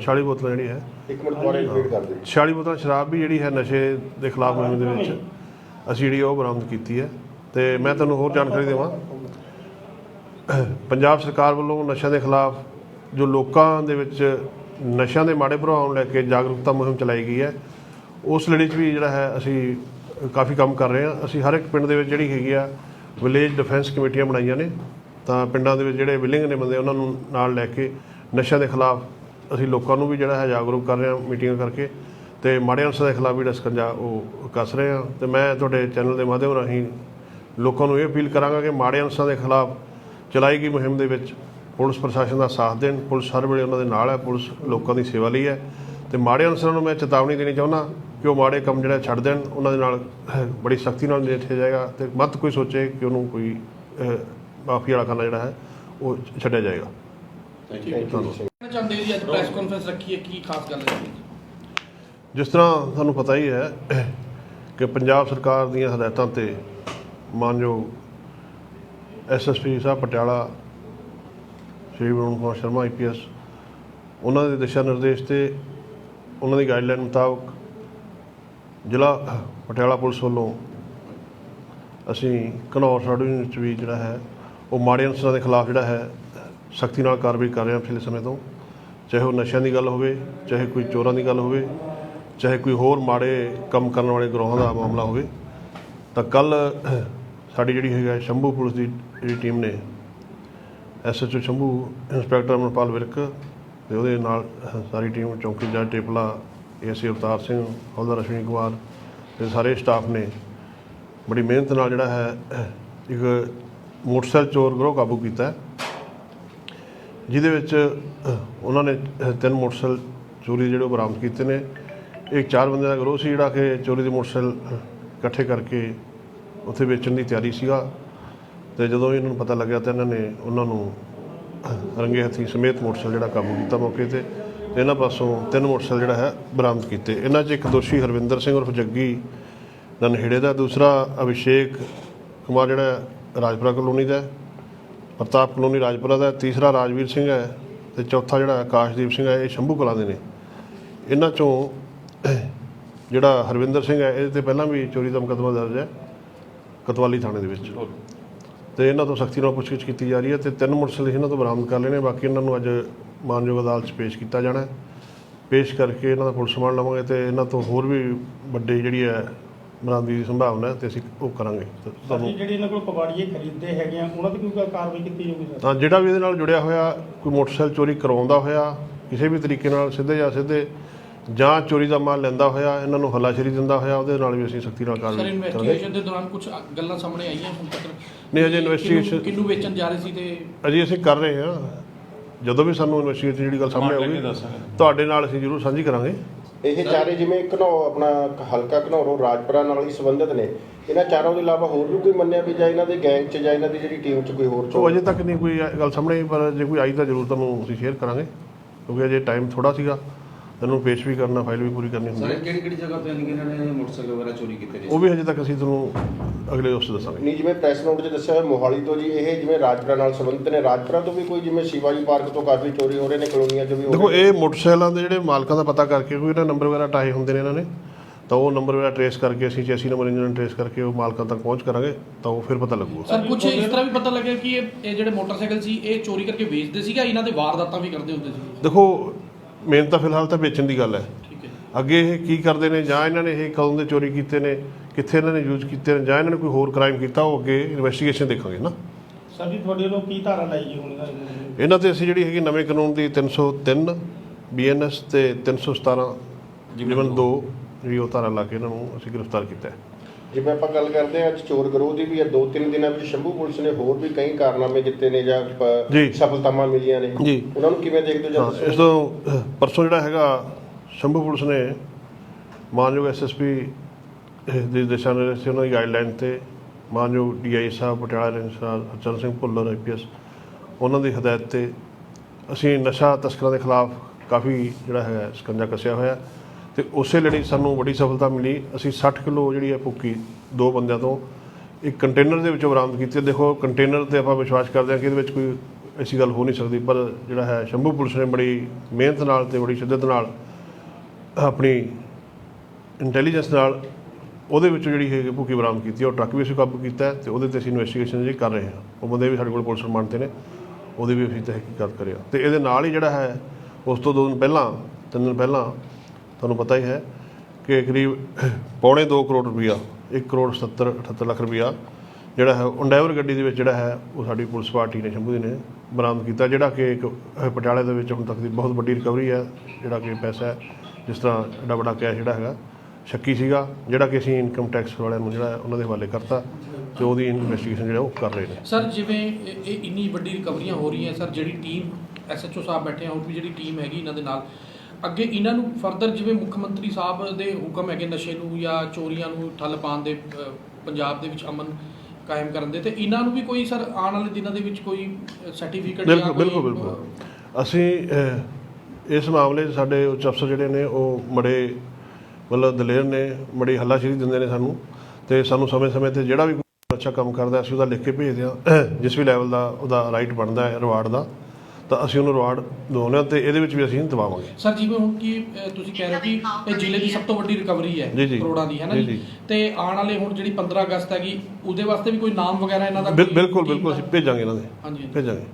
40 ਬੋਤਲਾਂ ਜਿਹੜੀ ਹੈ। ਇੱਕ ਮਿੰਟ ਦੁਬਾਰਾ ਰਿਪੀਟ ਕਰ ਦਿਓ। 46 ਬੋਤਲਾਂ ਸ਼ਰਾਬ ਵੀ ਜਿਹੜੀ ਹੈ ਨਸ਼ੇ ਦੇ ਖਿਲਾਫ ਮੁਹਿੰਮ ਦੇ ਵਿੱਚ। ਅਸੀਂ ਜਿਹੜੀ ਉਹ ਬਰਾਮਦ ਕੀਤੀ ਹੈ। ਤੇ ਮੈਂ ਤੁਹਾਨੂੰ ਹੋਰ ਜਾਣਕਾਰੀ ਦੇਵਾਂ। ਪੰਜਾਬ ਸਰਕਾਰ ਵੱਲੋਂ ਨਸ਼ਿਆਂ ਦੇ ਖਿਲਾਫ ਜੋ ਲੋਕਾਂ ਦੇ ਵਿੱਚ ਨਸ਼ਿਆਂ ਦੇ ਮਾੜੇ ਪ੍ਰਭਾਵ ਨੂੰ ਲੈ ਕੇ ਜਾਗਰੂਕਤਾ ਮੁਹਿੰਮ ਚਲਾਈ ਗਈ ਹੈ ਉਸ ਲੜੀ 'ਚ ਵੀ ਜਿਹੜਾ ਹੈ ਅਸੀਂ ਕਾਫੀ ਕੰਮ ਕਰ ਰਹੇ ਹਾਂ। ਅਸੀਂ ਹਰ ਇੱਕ ਪਿੰਡ ਦੇ ਵਿੱਚ ਜਿਹੜੀ ਹੈਗੀ ਆ ਵਿਲੇਜ ਡਿਫੈਂਸ ਕਮੇਟੀਆਂ ਬਣਾਈਆਂ ਨੇ। ਤਾਂ ਪਿੰਡਾਂ ਦੇ ਵਿੱਚ ਜਿਹੜੇ ਵਿਲਿੰਗ ਨੇ ਬੰਦੇ ਉਹਨਾਂ ਨੂੰ ਨਾਲ ਲੈ ਕੇ ਨਸ਼ਿਆਂ ਦੇ ਖਿਲਾਫ ਅਸੀਂ ਲੋਕਾਂ ਨੂੰ ਵੀ ਜਿਹੜਾ ਹੈ ਜਾਗਰੂਕ ਕਰ ਰਹੇ ਹਾਂ ਮੀਟਿੰਗਾਂ ਕਰਕੇ ਤੇ ਮਾੜੇ ਅੰਸਾਂ ਦੇ ਖਿਲਾਫ ਵੀ ਜਿਹੜਾ ਸਕੰਜਾ ਉਹ ਕੱਸ ਰਹੇ ਹਾਂ। ਤੇ ਮੈਂ ਤੁਹਾਡੇ ਚੈਨਲ ਦੇ ਮਾਧਿਅਮ ਰਾਹੀਂ ਲੋਕਾਂ ਨੂੰ ਇਹ ਅਪੀਲ ਕਰਾਂਗਾ ਕਿ ਮਾੜੇ ਅੰਸਾਂ ਦੇ ਖਿਲਾਫ ਚਲਾਈ ਗਈ ਮੁਹਿੰਮ ਦੇ ਵਿੱਚ ਪੁਲਿਸ ਪ੍ਰਸ਼ਾਸਨ ਦਾ ਸਾਥ ਦੇਣ, ਪੁਲਿਸ ਹਰ ਵੇਲੇ ਉਹਨਾਂ ਦੇ ਨਾਲ ਹੈ, ਪੁਲਿਸ ਲੋਕਾਂ ਦੀ ਸੇਵਾ ਲਈ ਹੈ। ਤੇ ਮਾੜੇ ਅਨਸਰਾਂ ਨੂੰ ਮੈਂ ਚੇਤਾਵਨੀ ਦੇਣੀ ਚਾਹੁੰਦਾ ਕਿ ਉਹ ਮਾੜੇ ਕੰਮ ਜਿਹੜਾ ਛੱਡ ਦੇਣ, ਉਹਨਾਂ ਦੇ ਨਾਲ ਬੜੀ ਸਖਤੀ ਨਾਲ ਨਜਿੱਠਿਆ ਜਾਏਗਾ ਤੇ ਮਤ ਕੋਈ ਸੋਚੇ ਕਿ ਉਹਨੂੰ ਕੋਈ ਮਾਫੀ ਵਾਲਾ ਖਾਨਾ ਜਿਹੜਾ ਹੈ, ਉਹ ਛੱਡਿਆ ਜਾਏਗਾ। ਥੈਂਕ ਯੂ ਕਹਿਣਾ ਚਾਹੁੰਦੇ ਹੋ ਜੀ ਅੱਜ ਪ੍ਰੈਸ ਕਾਨਫਰੰਸ ਰੱਖੀ ਹੈ ਕੀ ਖਾਸ ਗੱਲ ਹੈ? ਜਿਸ ਤਰ੍ਹਾਂ ਤੁਹਾਨੂੰ ਪਤਾ ਹੀ ਹੈ ਕਿ ਪੰਜਾਬ ਸਰਕਾਰ ਦੀਆਂ ਹਦਾਇਤਾਂ ਤੇ ਮਾਨਯੋਗ ਐਸਐਸਪੀ ਸਾਹਿਬ ਪਟਿਆਲਾ ਸ਼੍ਰੀ ਵਰੁਣ ਕੁਮਾਰ ਸ਼ਰਮਾ ਆਈਪੀਐਸ ਉਹਨਾਂ ਦੇ ਦਿਸ਼ਾ ਨਿਰਦੇਸ਼ ਤੇ ਉਹਨਾਂ ਦੀ ਗਾਈਡਲਾਈਨ ਮੁਤਾਬਕ ਜ਼ਿਲ੍ਹਾ ਪਟਿਆਲਾ ਪੁਲਿਸ ਵੱਲੋਂ ਅਸੀਂ ਘਨੌਰ ਸਾਡੂ ਯੂਨਿਟ 'ਚ ਵੀ ਜਿਹੜਾ ਹੈ ਉਹ ਮਾੜੇ ਅਨਸਰਾਂ ਦੇ ਖਿਲਾਫ ਜਿਹੜਾ ਹੈ ਸਖਤੀ ਨਾਲ ਕਾਰਵਾਈ ਕਰ ਰਹੇ ਹਾਂ ਪਿਛਲੇ ਸਮੇਂ ਤੋਂ। ਚਾਹੇ ਉਹ ਨਸ਼ਿਆਂ ਦੀ ਗੱਲ ਹੋਵੇ, ਚਾਹੇ ਕੋਈ ਚੋਰਾਂ ਦੀ ਗੱਲ ਹੋਵੇ, ਚਾਹੇ ਕੋਈ ਹੋਰ ਮਾੜੇ ਕੰਮ ਕਰਨ ਵਾਲੇ ਗਰੋਹਾਂ ਦਾ ਮਾਮਲਾ ਹੋਵੇ, ਤਾਂ ਕੱਲ ਸਾਡੀ ਜਿਹੜੀ ਹੈਗਾ ਸ਼ੰਭੂ ਪੁਲਿਸ ਦੀ ਜਿਹੜੀ ਟੀਮ ਨੇ ਐਸਐਚਓ ਸ਼ੰਭੂ ਇੰਸਪੈਕਟਰ ਅਮਰਪਾਲ ਵਿਰਕ ਤੇ ਉਹਦੇ ਨਾਲ ਸਾਰੀ ਟੀਮ, ਚੌਂਕੀ ਜੱਜ ਟੇਪਲਾ ਏਸੀ ਅਵਤਾਰ ਸਿੰਘ, ਹੌਲਦਾਰ ਅਸ਼ਵਨੀ ਕੁਮਾਰ ਤੇ ਸਾਰੇ ਸਟਾਫ ਨੇ ਬੜੀ ਮਿਹਨਤ ਨਾਲ ਜਿਹੜਾ ਹੈ ਇੱਕ ਮੋਟਰਸਾਈਕਲ ਚੋਰ ਗਰੋਹ ਕਾਬੂ ਕੀਤਾ ਜਿਹਦੇ ਵਿੱਚ ਉਹਨਾਂ ਨੇ ਤਿੰਨ ਮੋਟਰਸਾਈਕਲ ਚੋਰੀ ਦੇ ਜਿਹੜੇ ਉਹ ਬਰਾਮਦ ਕੀਤੇ ਨੇ। ਇੱਕ ਚਾਰ ਬੰਦੇ ਦਾ ਗਰੋਹ ਸੀ ਜਿਹੜਾ ਕਿ ਚੋਰੀ ਦੇ ਮੋਟਰਸਾਈਕਲ ਇਕੱਠੇ ਕਰਕੇ ਉੱਥੇ ਵੇਚਣ ਦੀ ਤਿਆਰੀ ਸੀਗਾ। ਤੇ ਜਦੋਂ ਇਹਨਾਂ ਨੂੰ ਪਤਾ ਲੱਗਿਆ ਤਾਂ ਇਹਨਾਂ ਨੇ ਉਹਨਾਂ ਨੂੰ ਰੰਗੇ ਹੱਥੀਂ ਸਮੇਤ ਮੋਟਰਸਾਈਕਲ ਜਿਹੜਾ ਕਾਬੂ ਕੀਤਾ ਮੌਕੇ ਤੇ। ਤੇ ਇਹਨਾਂ ਪਾਸੋਂ ਤਿੰਨ ਮੋਟਰਸਾਈਕਲ ਜਿਹੜਾ ਹੈ ਬਰਾਮਦ ਕੀਤੇ। ਇਹਨਾਂ 'ਚ ਇੱਕ ਦੋਸ਼ੀ ਹਰਵਿੰਦਰ ਸਿੰਘ ਉਰਫ ਜੱਗੀ ਨਨਹੇੜੇ ਦਾ, ਦੂਸਰਾ ਅਭਿਸ਼ੇਕ ਕੁਮਾਰ ਜਿਹੜਾ ਰਾਜਪੁਰਾ ਕਲੋਨੀ ਦਾ ਪ੍ਰਤਾਪ ਕਲੋਨੀ ਰਾਜਪੁਰਾ ਦਾ ਤੀਸਰਾ ਰਾਜਵੀਰ ਸਿੰਘ ਹੈ ਤੇ ਚੌਥਾ ਜਿਹੜਾ ਆਕਾਸ਼ਦੀਪ ਸਿੰਘ ਹੈ, ਇਹ ਸ਼ੰਭੂ ਕਲਾਂ ਦੇ ਨੇ। ਇਹਨਾਂ ਚੋਂ ਜਿਹੜਾ ਹਰਵਿੰਦਰ ਸਿੰਘ ਹੈ, ਇਹਦੇ ਤੇ ਪਹਿਲਾਂ ਵੀ ਚੋਰੀ ਦਾ ਮੁਕੱਦਮਾ ਦਰਜ ਹੈ, ਕਤਵਾਲੀ ਥਾਣੇ ਦੇ ਵਿੱਚ। ਤੇ ਇਹਨਾਂ ਤੋਂ ਸਖਤੀ ਨਾਲ ਪੁੱਛਗਿੱਛ ਕੀਤੀ ਜਾ ਰਹੀ ਹੈ ਤੇ ਤਿੰਨ ਮੋਟਰਸਾਈਕਲ ਇਹਨਾਂ ਤੋਂ ਬਰਾਮਦ ਕਰ ਲਏ ਨੇ ਬਾਕੀ ਇਹਨਾਂ ਨੂੰ ਅੱਜ ਮਾਨਯੋਗ ਅਦਾਲਤ 'ਚ ਪੇਸ਼ ਕੀਤਾ ਜਾਣਾ ਪੇਸ਼ ਕਰਕੇ ਇਹਨਾਂ ਦਾ ਪੁਲਿਸ ਮਾਨ ਲਵਾਂਗੇ ਤੇ ਇਹਨਾਂ ਤੋਂ ਹੋਰ ਵੀ ਵੱਡੀ ਜਿਹੜੀ ਹੈ ਬਰਾਮਦੀ ਦੀ ਸੰਭਾਵਨਾ ਹੈ ਤੇ ਅਸੀਂ ਉਹ ਕਰਾਂਗੇ। ਤੇ ਜਿਹੜੇ ਇਹਨਾਂ ਕੋਲ ਕਬਾੜੀਏ ਖਰੀਦਦੇ ਹੈਗੇ ਆ ਉਹਨਾਂ ਤੇ ਕੋਈ ਕਾਰਵਾਈ ਕੀਤੀ ਜਾਊਗੀ ਸਰ? ਤਾਂ ਜਿਹੜਾ ਵੀ ਇਹਦੇ ਨਾਲ ਜੁੜਿਆ ਹੋਇਆ ਕੋਈ ਮੋਟਰਸਾਈਕਲ ਚੋਰੀ ਕਰਾਉਂਦਾ ਹੋਇਆ ਕਿਸੇ ਵੀ ਤਰੀਕੇ ਨਾਲ ਸਿੱਧੇ ਜਾਂ ਸਿੱਧੇ ਜਾਂ ਚੋਰੀ ਦਾ ਮਾਲ ਲੈਂਦਾ ਹੋਇਆ ਇਹਨਾਂ ਨੂੰ ਹੱਲਾਸ਼ੇਰੀ ਦਿੰਦਾ ਹੋਇਆ ਉਹਦੇ ਨਾਲ ਵੀ ਅਸੀਂ ਸਖਤੀ ਨਾਲ ਸਰ ਕਾਰਵਾਈ ਕਰਾਂਗੇ। ਇਨਵੈਸਟੀਗੇਸ਼ਨ ਦੇ ਦੌਰਾਨ ਕੁਝ ਗੱਲਾਂ ਸਾਹਮਣੇ ਆਈਆਂ ਹੁਣ ਤੱਕ? ਨਹੀਂ ਅਜੇ ਇਨਵੈਸਟੀਗੇਸ਼ਨ ਕਿੰਨੂੰ ਵੇਚਣ ਜਾ ਰਹੇ ਸੀ ਤੇ ਅਜੇ ਅਸੀਂ ਕਰ ਰਹੇ ਹਾਂ। ਜਦੋਂ ਵੀ ਸਾਨੂੰ ਇਨਵੈਸਟੀਗੇਸ਼ਨ ਜਿਹੜੀ ਗੱਲ ਸਾਹਮਣੇ ਆਊਗੀ ਤੁਹਾਡੇ ਨਾਲ ਅਸੀਂ ਜ਼ਰੂਰ ਸਾਂਝੀ ਕਰਾਂਗੇ। ਇਹ ਚਾਰੇ ਜਿਵੇਂ ਘਨੌ ਆਪਣਾ ਹਲਕਾ ਘਨੌਰੋਂ ਰਾਜਪੁਰਾ ਨਾਲ ਹੀ ਸੰਬੰਧਿਤ ਨੇ। ਇਹਨਾਂ ਚਾਰਾਂ ਦੇ ਇਲਾਵਾ ਹੋਰ ਵੀ ਕੋਈ ਮੰਨਿਆ ਵੀ ਜਾਂ ਇਹਨਾਂ ਦੇ ਗੈਂਗ 'ਚ ਜਾਂ ਇਹਨਾਂ ਦੀ ਜਿਹੜੀ ਟੀਮ 'ਚ ਕੋਈ ਹੋਰ ਉਹ ਅਜੇ ਤੱਕ ਨਹੀਂ ਕੋਈ ਗੱਲ ਸਾਹਮਣੇ ਆਈ, ਪਰ ਜੇ ਕੋਈ ਆਈ ਤਾਂ ਜ਼ਰੂਰ ਤੁਹਾਨੂੰ ਅਸੀਂ ਸ਼ੇਅਰ ਕਰਾਂਗੇ। ਕਿਉਂਕਿ ਅਜੇ ਟਾਈਮ ਥੋੜਾ ਸੀਗਾ। ਇਹਨੂੰ ਪੇਸ਼ ਵੀ ਕਰਨਾ ਫਾਈਲ ਵੀ ਪੂਰੀ ਕਰਨੀ ਹੁੰਦੀ ਸਾਰੇ ਹੈ। ਕਿਹੜੀ ਕਿਹੜੀ ਜਗ੍ਹਾ ਤੇ ਯਾਨੀ ਕਿ ਇਹਨਾਂ ਨੇ ਮੋਟਰਸਾਈਕਲ ਵਗੈਰਾ ਚੋਰੀ ਕੀਤੇ ਨੇ? ਉਹ ਵੀ ਹਜੇ ਤੱਕ ਅਸੀਂ ਤੁਹਾਨੂੰ ਅਗਲੇ ਉਸ 'ਚ ਦੱਸਾਂਗੇ। ਨਹੀਂ ਜਿਵੇਂ ਪ੍ਰੈਸ ਨੋਟ 'ਚ ਦੱਸਿਆ ਹੋਇਆ ਮੋਹਾਲੀ ਤੋਂ ਜੀ ਇਹ ਜਿਵੇਂ ਰਾਜਪੁਰਾ ਨਾਲ ਸੰਬੰਧਿਤ ਨੇ। ਰਾਜਪੁਰਾ ਤੋਂ ਵੀ ਕੋਈ ਜਿਵੇਂ ਸ਼ਿਵਾਜੀ ਪਾਰਕ ਤੋਂ ਕਾਫੀ ਚੋਰੀ ਹੋ ਰਹੇ ਨੇ ਕਲੋਨੀਆਂ 'ਚ ਵੀ ਹੋ ਦੇਖੋ ਰਹੇ ਨੇ। ਇਹ ਮੋਟਰਸਾਈਕਲਾਂ ਦੇ ਜਿਹੜੇ ਮਾਲਕਾਂ ਦਾ ਪਤਾ ਕਰਕੇ ਕੋਈ ਇਹਨਾਂ ਨੰਬਰ ਵਗੈਰਾ ਟਾਏ ਹੁੰਦੇ ਨੇ ਇਹਨਾਂ ਨੇ ਤਾਂ ਉਹ ਨੰਬਰ ਵਗੈਰਾ ਟਰੇਸ ਕਰਕੇ ਅਸੀਂ ਚੈਸੀ ਨੰਬਰ ਇੰਜਨ ਟਰੇਸ ਕਰਕੇ ਉਹ ਮਾਲਕਾਂ ਤੱਕ ਪਹੁੰਚ ਕਰਾਂਗੇ ਤਾਂ ਉਹ ਫਿਰ ਪਤਾ ਲੱਗੂਗਾ। ਸਰ ਕੁਝ ਇਸ ਤਰ੍ਹਾਂ ਵੀ ਪਤਾ ਲੱਗਿਆ ਕਿ ਇਹ ਇਹ ਜਿਹੜੇ ਮੋਟਰਸਾਈਕਲ ਸੀ ਇਹ ਚੋਰੀ ਕਰਕੇ ਵੇਚਦੇ ਸੀਗਾ ਇਹਨਾਂ ਦੇ ਵਾਰਦਾਤਾਂ ਵੀ ਕਰਦੇ ਹੁੰਦੇ ਸੀ? ਦੇਖੋ ਮੇਨ ਤਾਂ ਫਿਲਹਾਲ ਤਾਂ ਵੇਚਣ ਦੀ ਗੱਲ ਹੈ। ਠੀਕ ਹੈ ਅੱਗੇ ਇਹ ਕੀ ਕਰਦੇ ਨੇ ਜਾਂ ਇਹਨਾਂ ਨੇ ਇਹ ਕਦੋਂ ਦੇ ਚੋਰੀ ਕੀਤੇ ਨੇ ਕਿੱਥੇ ਇਹਨਾਂ ਨੇ ਯੂਜ਼ ਕੀਤੇ ਨੇ ਜਾਂ ਇਹਨਾਂ ਨੇ ਕੋਈ ਹੋਰ ਕ੍ਰਾਈਮ ਕੀਤਾ ਉਹ ਅੱਗੇ ਇਨਵੈਸਟੀਗੇਸ਼ਨ ਦੇਖਾਂਗੇ ਨਾ। ਸਰ ਜੀ ਤੁਹਾਡੇ ਵੱਲੋਂ ਕੀ ਧਾਰਾ ਲਾਈ ਗਈ ਹੁਣ ਇਹਨਾਂ ਦੇ ਇਹਨਾਂ ਤੇ ਅਸੀਂ ਜਿਹੜੀ ਹੈਗੀ ਨਵੇਂ ਕਾਨੂੰਨ ਦੀ 303 ਬੀਐਨਐਸ ਤੇ 317 ਜਿਵੇਂ 2 ਜਿਹੜੀ ਉਹ ਧਾਰਾ ਲਾ ਕੇ ਇਹਨਾਂ ਨੂੰ ਅਸੀਂ ਗ੍ਰਿਫਤਾਰ ਕੀਤਾ ਹੈ। ਜਿਵੇਂ ਆਪਾਂ ਗੱਲ ਕਰਦੇ ਹਾਂ ਅੱਜ ਚੋਰ ਗਰੋਹ ਦੀ ਵੀ ਹੈ ਦੋ ਤਿੰਨ ਦਿਨਾਂ ਵਿੱਚ ਸ਼ੰਭੂ ਪੁਲਿਸ ਨੇ ਹੋਰ ਵੀ ਕਈ ਕਾਰਨਾਮੇ ਜਿੱਤੇ ਨੇ ਜਾਂ ਪ- ਜੀ। ਸਫਲਤਾਵਾਂ ਮਿਲੀਆਂ ਨੇ ਜੀ। ਉਹਨਾਂ ਨੂੰ ਕਿਵੇਂ ਦੇਖਦੇ ਹੋ ਜਾਂ ਹਾਂ ਇਸ ਤੋਂ ਪਰਸੋਂ ਜਿਹੜਾ ਹੈਗਾ ਸ਼ੰਭੂ ਪੁਲਿਸ ਨੇ ਮਾਨਯੋਗ ਐਸਐਸਪੀ ਦੇ ਦਿਸ਼ਾ ਨਿਰਦੇਸ਼ ਤੇ ਉਹਨਾਂ ਦੀ ਗਾਈਡਲਾਈਨ ਤੇ ਮਾਨਯੋਗ DI sahib Patiala range sahib Harcharan Singh Bhullar IPS ਉਹਨਾਂ ਦੀ ਹਦਾਇਤ ਤੇ ਅਸੀਂ ਨਸ਼ਾ ਤਸਕਰਾਂ ਦੇ ਖਿਲਾਫ ਕਾਫੀ ਜਿਹੜਾ ਹੈ ਸਕੰਜਾ ਕੱਸਿਆ ਹੋਇਆ ਤੇ ਉਸੇ ਲੜੀ ਸਾਨੂੰ ਬੜੀ ਸਫਲਤਾ ਮਿਲੀ। ਅਸੀਂ 60 ਕਿਲੋ ਜਿਹੜੀ ਹੈ ਭੁੱਕੀ ਦੋ ਬੰਦਿਆਂ ਤੋਂ ਇੱਕ ਕੰਟੇਨਰ ਦੇ ਵਿੱਚੋਂ ਬਰਾਮਦ ਕੀਤੀ। ਦੇਖੋ ਕੰਟੇਨਰ ਤੇ ਆਪਾਂ ਵਿਸ਼ਵਾਸ ਕਰਦੇ ਹਾਂ ਕਿ ਇਹਦੇ ਵਿੱਚ ਕੋਈ ਐਸੀ ਗੱਲ ਹੋ ਨਹੀਂ ਸਕਦੀ, ਪਰ ਜਿਹੜਾ ਹੈ ਸ਼ੰਭੂ ਪੁਲਿਸ ਨੇ ਬੜੀ ਮਿਹਨਤ ਨਾਲ ਤੇ ਬੜੀ ਸ਼ਿੱਦਤ ਨਾਲ ਆਪਣੀ ਇੰਟੈਲੀਜੈਂਸ ਨਾਲ ਉਹਦੇ ਵਿੱਚੋਂ ਜਿਹੜੀ ਹੈਗੀ ਭੁੱਕੀ ਬਰਾਮਦ ਕੀਤੀ। ਉਹ ਟਰੱਕ ਵੀ ਅਸੀਂ ਕਾਬੂ ਕੀਤਾ ਹੈ ਤੇ ਉਹਦੇ ਤੇ ਅਸੀਂ ਇਨਵੈਸਟੀਗੇਸ਼ਨ ਜੀ ਕਰ ਰਹੇ ਹਾਂ। ਉਹ ਬੰਦੇ ਵੀ ਸਾਡੇ ਕੋਲ ਪੁਲਿਸ ਰਿਮਾਂਡ ਤੇ ਨੇ, ਉਹਦੀ ਵੀ ਅਸੀਂ ਤਹਿਕੀਕਾਤ ਕਰਿਆ। ਤੇ ਇਹਦੇ ਨਾਲ ਹੀ ਜਿਹੜਾ ਹੈ, ਉਸ ਤੋਂ ਦੋ ਦਿਨ ਪਹਿਲਾਂ, ਤਿੰਨ ਦਿਨ ਪਹਿਲਾਂ ਤੁਹਾਨੂੰ ਪਤਾ ਹੀ ਹੈ ਕਿ ਕਰੀਬ ਪੌਣੇ 2 ਕਰੋੜ ਰੁਪਈਆ 1 ਕਰੋੜ 70 78 ਲੱਖ ਰੁਪਈਆ ਜਿਹੜਾ ਹੈ ਉਂਡਾਈਵਰ ਗੱਡੀ ਦੇ ਵਿੱਚ ਜਿਹੜਾ ਹੈ, ਉਹ ਸਾਡੀ ਪੁਲਿਸ ਪਾਰਟੀ ਨੇ, ਸ਼ੰਭੂ ਦੀ ਨੇ ਬਰਾਮਦ ਕੀਤਾ, ਜਿਹੜਾ ਕਿ ਇੱਕ ਪਟਿਆਲੇ ਦੇ ਵਿੱਚ ਹੁਣ ਤੱਕ ਦੀ ਬਹੁਤ ਵੱਡੀ ਰਿਕਵਰੀ ਹੈ, ਜਿਹੜਾ ਕਿ ਪੈਸਾ ਹੈ, ਜਿਸ ਤਰ੍ਹਾਂ ਐਡਾ ਵੱਡਾ ਕੈਸ਼ ਜਿਹੜਾ ਹੈਗਾ, ਸ਼ੱਕੀ ਸੀਗਾ, ਜਿਹੜਾ ਕਿ ਅਸੀਂ ਇਨਕਮ ਟੈਕਸ ਵਾਲਿਆਂ ਨੂੰ ਜਿਹੜਾ ਉਹਨਾਂ ਦੇ ਹਵਾਲੇ ਕਰਤਾ ਤੇ ਉਹਦੀ ਇਨਵੈਸਟੀਗੇਸ਼ਨ ਜਿਹੜਾ ਉਹ ਕਰ ਰਹੇ ਨੇ। ਸਰ, ਜਿਵੇਂ ਇਹ ਇੰਨੀ ਵੱਡੀ ਰਿਕਵਰੀਆਂ ਹੋ ਰਹੀਆਂ, ਸਰ, ਜਿਹੜੀ ਟੀਮ ਐਸਐਚਓ ਸਾਹਿਬ ਬੈਠੇ ਆ ਉਹ ਵੀ ਜਿਹੜੀ ਟੀਮ ਹੈਗੀ ਇਹਨਾਂ ਦੇ ਨਾਲ ਅੱਗੇ ਇਹਨਾਂ ਨੂੰ ਫਰਦਰ ਜਿਵੇਂ ਮੁੱਖ ਮੰਤਰੀ ਸਾਹਿਬ ਦੇ ਹੁਕਮ ਹੈਗੇ ਨਸ਼ੇ ਨੂੰ ਜਾਂ ਚੋਰੀਆਂ ਨੂੰ ਠੱਲ ਪਾਉਣ ਦੇ ਪੰਜਾਬ ਦੇ ਵਿੱਚ ਅਮਨ ਕਾਇਮ ਕਰਨ ਦੇ ਤੇ ਇਹਨਾਂ ਨੂੰ ਵੀ ਕੋਈ ਸਰ ਆਉਣ ਵਾਲੇ ਦਿਨਾਂ ਦੇ ਵਿੱਚ ਕੋਈ ਸਰਟੀਫਿਕੇਟ ਬਿਲਕੁਲ ਬਿਲਕੁਲ ਬਿਲਕੁਲ। ਅਸੀਂ ਇਸ ਮਾਮਲੇ 'ਚ ਸਾਡੇ ਉੱਚ ਅਫਸਰ ਜਿਹੜੇ ਨੇ ਉਹ ਬੜੇ ਮਤਲਬ ਦਲੇਰ ਨੇ ਬੜੀ ਹੱਲਾਸ਼ੇਰੀ ਦਿੰਦੇ ਨੇ ਸਾਨੂੰ ਤੇ ਸਾਨੂੰ ਸਮੇਂ-ਸਮੇਂ ਤੇ ਜਿਹੜਾ ਵੀ ਕੋਈ ਅੱਛਾ ਕੰਮ ਕਰਦਾ ਅਸੀਂ ਉਹਦਾ ਲਿਖ ਕੇ ਭੇਜਦੇ ਹਾਂ ਜਿਸ ਵੀ ਲੈਵਲ ਦਾ ਉਹਦਾ ਰਾਈਟ ਬਣਦਾ ਹੈ ਰਿਵਾਰਡ ਦਾ। ਤਾਂ ਅਸੀਂ ਉਹਨੂੰ ਰਿਵਾਰਡ ਦਿਵਾਉਂਦੇ ਹਾਂ ਤੇ ਇਹਦੇ ਵਿੱਚ ਵੀ ਅਸੀਂ ਦਵਾਵਾਂਗੇ ਸਰ ਜਿਵੇਂ ਹੁਣ ਕੀ ਤੁਸੀਂ ਕਹਿ ਰਹੇ ਹੋ ਕਿ ਇਹ ਜ਼ਿਲ੍ਹੇ ਦੀ ਸਭ ਤੋਂ ਵੱਡੀ ਰਿਕਵਰੀ ਹੈ ਜੀ। ਕਰੋੜਾਂ ਦੀ ਹੈ ਨਾ ਜੀ, ਜੀ ਜੀ। ਤੇ ਆਉਣ ਵਾਲੇ ਹੁਣ ਜਿਹੜੀ 15 ਅਗਸਤ ਹੈਗੀ ਉਹਦੇ ਵਾਸਤੇ ਵੀ ਕੋਈ ਨਾਮ ਵਗੈਰਾ ਇਹਨਾਂ ਦਾ ਬਿਲ- ਕੋਈ ਬਿਲਕੁਲ team ਬਿਲਕੁਲ ਦਾ? ਅਸੀਂ ਭੇਜਾਂਗੇ ਇਹਨਾਂ ਦੇ ਹਾਂਜੀ ਭੇਜਾਂਗੇ